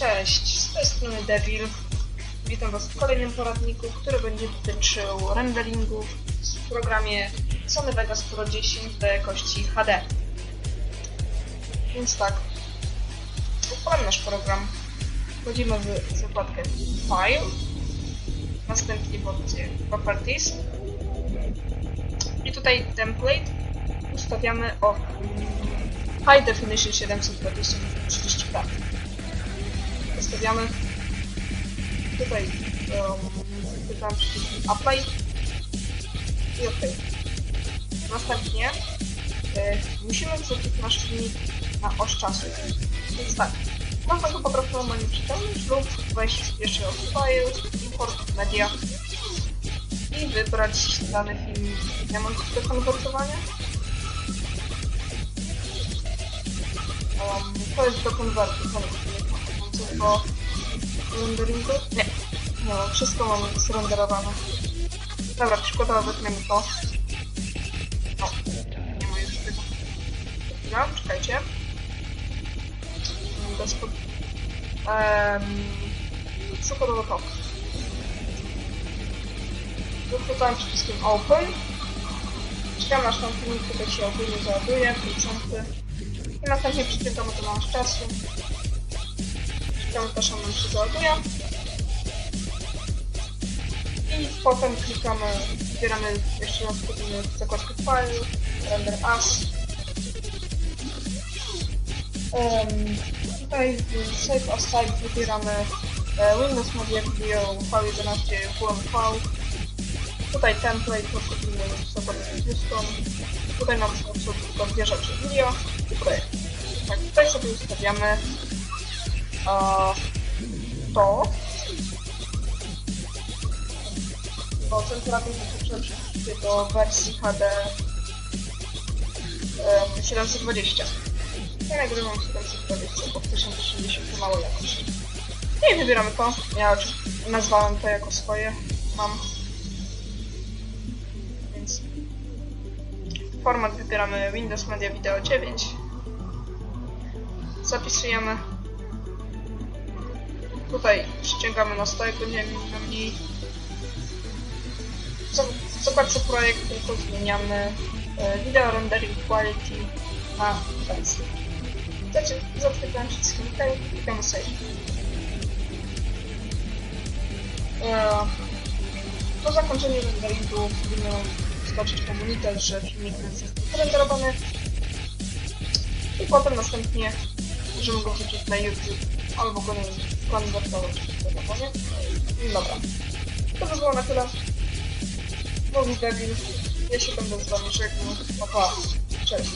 Cześć, z tej strony Devil. Witam Was w kolejnym poradniku, który będzie dotyczył renderingu w programie Sony Vegas Pro 10 do jakości HD. Więc tak, odpalam nasz program. Wchodzimy w zakładkę File, następnie w opcję Properties i tutaj Template ustawiamy o High Definition 720 30p ustawiamy tutaj um, przycisk Apply i OK. Następnie e, musimy wrzucić nasz filmik na oś czasu. Więc tak, można go po prostu normalnie przyciągnąć lub wejść jeszcze raz w file, import media i wybrać dany film element do konwertowania. Um, to jest do konwertu, to jest do renderingu? Nie. No, wszystko mamy zrenderowane. Dobra, przykładowo wytniemy to. O, nie ma już tego. Chwila, czekajcie. Bez pod... Um, przykładowo to. Wychwytałem przyciskiem Open. Czekam aż tam filmik tutaj się ogólnie załaduje, procenty. I następnie przyciągamy to nasz czasu. Nam się załaduje. I potem klikamy, wybieramy jeszcze raz w zakładkę File, Render As. Um, tutaj w Save as Type wybieramy e, Windows Media Video V11 WMV. Tutaj template, podchodzimy w zakładkę Custom. Tutaj nam są tylko dwie rzeczy, video i projekt. Tak, tutaj sobie ustawiamy a, to, bo centralnie dotyczy oczywiście do wersji HD em, 720. Ja nagrywam 720, bo w 1080 to mało jakość. No I wybieramy to. Ja nazwałem to jako swoje. Mam. Więc format wybieramy Windows Media Video 9. Zapisujemy. Tutaj przyciągamy na stołek, będziemy mieli na mniej. W zakładce projekt tylko zmieniamy e, video rendering quality na. Znaczy, zatwierdzam wszystkim i klikamy save. E, Po zakończeniu renderingu powinno skoczyć komunikat, że filmik jest renderowany i potem następnie możemy go wrzucić na YouTube albo go nie wiem, konwertować w telefonie. Dobra. To by było na tyle. Mówi Devil. Ja się będę z wami żegnał. Pa. Cześć.